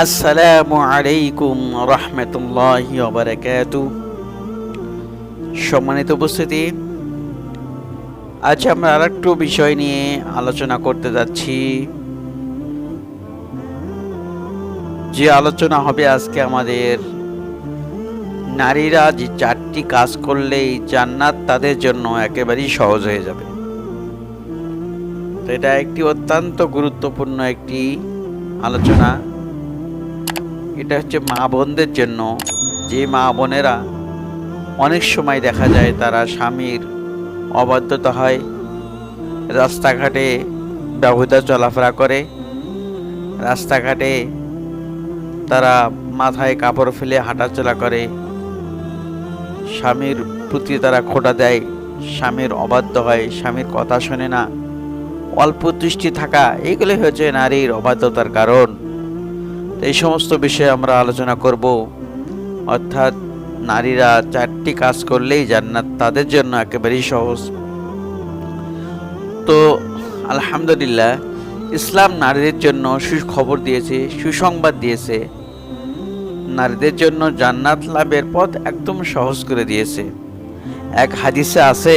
আসসালামু আলাইকুম রহমতুল্লাহ বারাকাতু সম্মানিত উপস্থিতি, আজ আমরা আরেকটু বিষয় নিয়ে আলোচনা করতে যাচ্ছি। যে আলোচনা হবে আজকে আমাদের, নারীরা যে চারটি কাজ করলেই জান্নাত তাদের জন্য একেবারেই সহজ হয়ে যাবে। তো এটা একটি অত্যন্ত গুরুত্বপূর্ণ একটি আলোচনা। এটা হচ্ছে মা বোনদের জন্য। যে মা বোনেরা অনেক সময় দেখা যায় তারা স্বামীর অবাধ্যতা হয়, রাস্তাঘাটে ব্যবহৃত চলাফেরা করে, রাস্তাঘাটে তারা মাথায় কাপড় ফেলে হাঁটাচলা করে। স্বামীর প্রতি তারা খোটা দেয়, স্বামীর অবাধ্য হয়, স্বামীর কথা শোনে না। অল্প দৃষ্টি থাকা এইগুলি হচ্ছে নারীর অবাধ্যতার কারণ। এই সমস্ত বিষয়ে আমরা আলোচনা করব। অর্থাৎ নারীরা চারটি কাজ করলেই জান্নাত তাদের জন্য একেবারেই সহজ। তো আলহামদুলিল্লাহ, ইসলাম নারীদের জন্য সুখবর দিয়েছে, সুসংবাদ দিয়েছে। নারীদের জন্য জান্নাত লাভের পথ একদম সহজ করে দিয়েছে। এক হাদিসে আছে,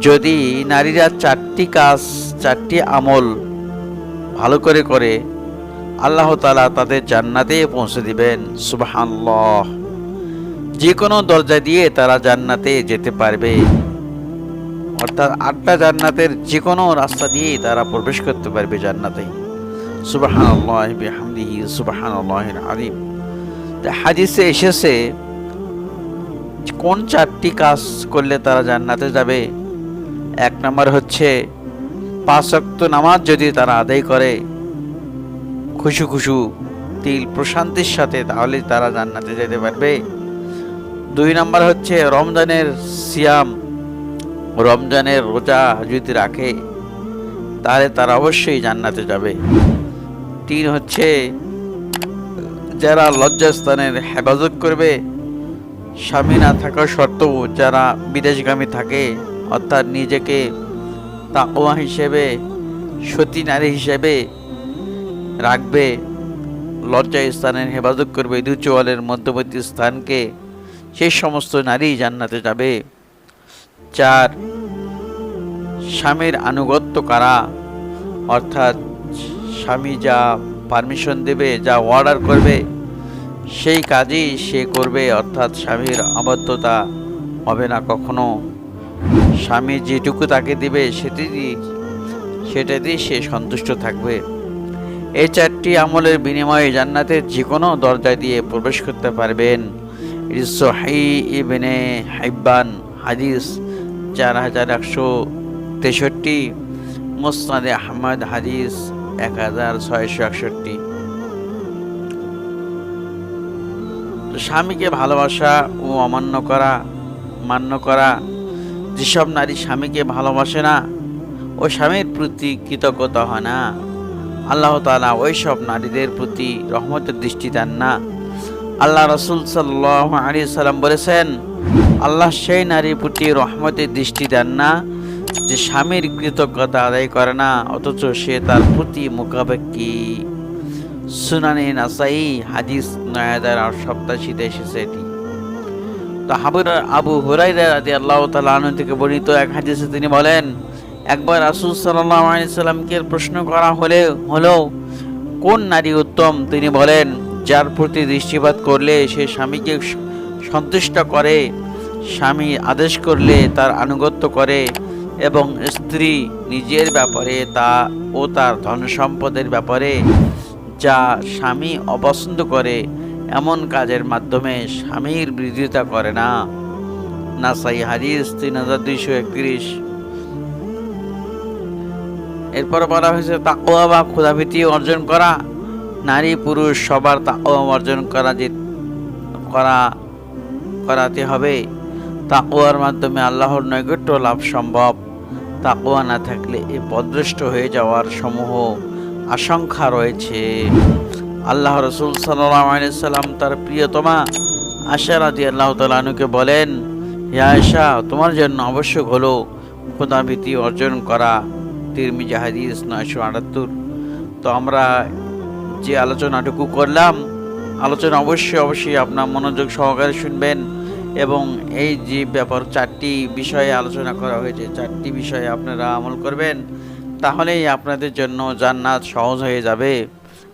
যদি নারীরা চারটি কাজ, চারটি আমল ভালো করে করে আল্লাহ তালা তাদের জান্নাতে পৌঁছে দিবেন। সুবাহান্লাহ যে কোনো দরজা দিয়ে তারা জান্নাতে যেতে পারবে। অর্থাৎ আটটা জান্নাতের যে কোনো রাস্তা দিয়ে তারা প্রবেশ করতে পারবে জান্নাতে। সুবাহান্লাহ বিহামদিহি সুবাহান্লাহ আলিম হাদিসে এসেছে, কোন চারটি কাজ করলে তারা জান্নাতে যাবে? এক নম্বর হচ্ছে, পাঁচ নামাজ যদি তারা আদায় করে খুশু খুশু তিল প্রশান্তির সাথে তাহলে তারা জান্নাতে যেতে পারবে। দুই নম্বর হচ্ছে রমজানের সিয়াম, রমজানের রোজা যদি রাখে, তাহলে তারা অবশ্যই জান্নাতে যাবে। তিন হচ্ছে, যারা লজ্জাস্থানের হেফাজত করবে, স্বামী না থাকা সত্ত্বেও যারা বিদেশগামী থাকে, অর্থাৎ নিজেকে তাকোয়া হিসেবে, সতী নারী হিসেবে রাখবে। লজ্জা স্থানের হেফাজত করবে। দু চোয়ালের মধ্যবর্তী স্থানকে সেই সমস্ত নারী জান্নাতে যাবে। চার, স্বামীর আনুগত্য করা? অর্থাৎ স্বামী যা পারমিশন দেবে, যা অর্ডার করবে, সেই কাজই সে করবে। অর্থাৎ স্বামীর আবদ্ধতা হবে না কখনো। স্বামী যেটুকু তাকে দিবে সেটি সেটাতেই সে সন্তুষ্ট থাকবে। এই চারটি আমলের বিনিময়ে জান্নাতের যে কোনো দরজা দিয়ে প্রবেশ করতে পারবেন। সোহাই ইবেনে হাইবান হাদিস চার হাজার একশো তেষট্টি, মুসনাদে আহমদ, হাদিস এক হাজার ছয়শো একষট্টি। স্বামীকে ভালোবাসা ও অমান্য করা, মান্য করা, যেসব নারী স্বামীকে ভালোবাসে না, ও স্বামীর প্রতি কৃতজ্ঞতা হয় না। আল্লাহ তালা ওই সব নারীদের প্রতি রহমতের দৃষ্টি দেন না। আল্লাহ রসুল সাল্লাহ আলী সাল্লাম বলেছেন, আল্লাহ সেই নারীর প্রতি রহমতের দৃষ্টি দেন না যে স্বামীর কৃতজ্ঞতা আদায় করে না, অথচ সে তার প্রতি মোকাবেকি সুনানি নাসাই হাদিস নয় হাজার আট সপ্তাশিতে এসেছে এটি। তো হাবুর আবু হুরাইরা রাজি আল্লাহ তালা থেকে বর্ণিত এক হাদিসে তিনি বলেন একবার রাসুল সাল্লামকে প্রশ্ন করা হলে, হলো, কোন নারী উত্তম? তিনি বলেন, যার প্রতি দৃষ্টিপাত করলে সে স্বামীকে সন্তুষ্ট করে, স্বামী আদেশ করলে তার আনুগত্য করে, এবং স্ত্রী নিজের ব্যাপারে তা ও তার ধন সম্পদের ব্যাপারে যা স্বামী অপছন্দ করে, এমন কাজের মাধ্যমে স্বামীর বিরোধিতা করে না। নাসাই হাদিস তিন হাজার দুইশো একত্রিশ। এরপর বলা হয়েছে তাকোয়া বা ক্ষুধাভীতি অর্জন করা, নারী পুরুষ সবার তাকোয়া অর্জন করা যে, করা, করাতে হবে। তাকোয়ার মাধ্যমে আল্লাহর নৈকট্য লাভ সম্ভব। তাকোয়া না থাকলে এ পদৃষ্ট হয়ে যাওয়ার সমূহ আশঙ্কা রয়েছে। আল্লাহ রসুল সাল্লাম তার প্রিয়তমা আশা রাজি আল্লাহ তালুকে বলেন, হে আয়সা তোমার জন্য আবশ্যক হলো খোদাভীতি অর্জন করা। তিরমিজি হাদিস নয়শো আটাত্তর। তো আমরা যে আলোচনাটুকু করলাম, আলোচনা অবশ্যই অবশ্যই আপনার মনোযোগ সহকারে শুনবেন এবং এই যে ব্যাপার চারটি বিষয়ে আলোচনা করা হয়েছে, চারটি বিষয়ে আপনারা আমল করবেন, তাহলেই আপনাদের জন্য জান্নাত সহজ হয়ে যাবে।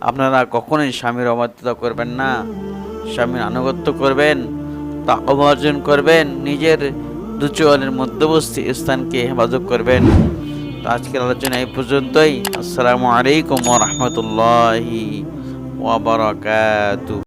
আপনারা কখনোই স্বামীর অবাধ্যতা করবেন না, স্বামীর আনুগত্য করবেন তা অর্জন করবেন, নিজের দুচোয়ালের মধ্যবর্তী স্থানকে হেফাজত করবেন। তো আজকের আলোচনা এই পর্যন্তই। আসসালামু আলাইকুম রহমতুল্লাহি ওয়া বারাকাতুহু।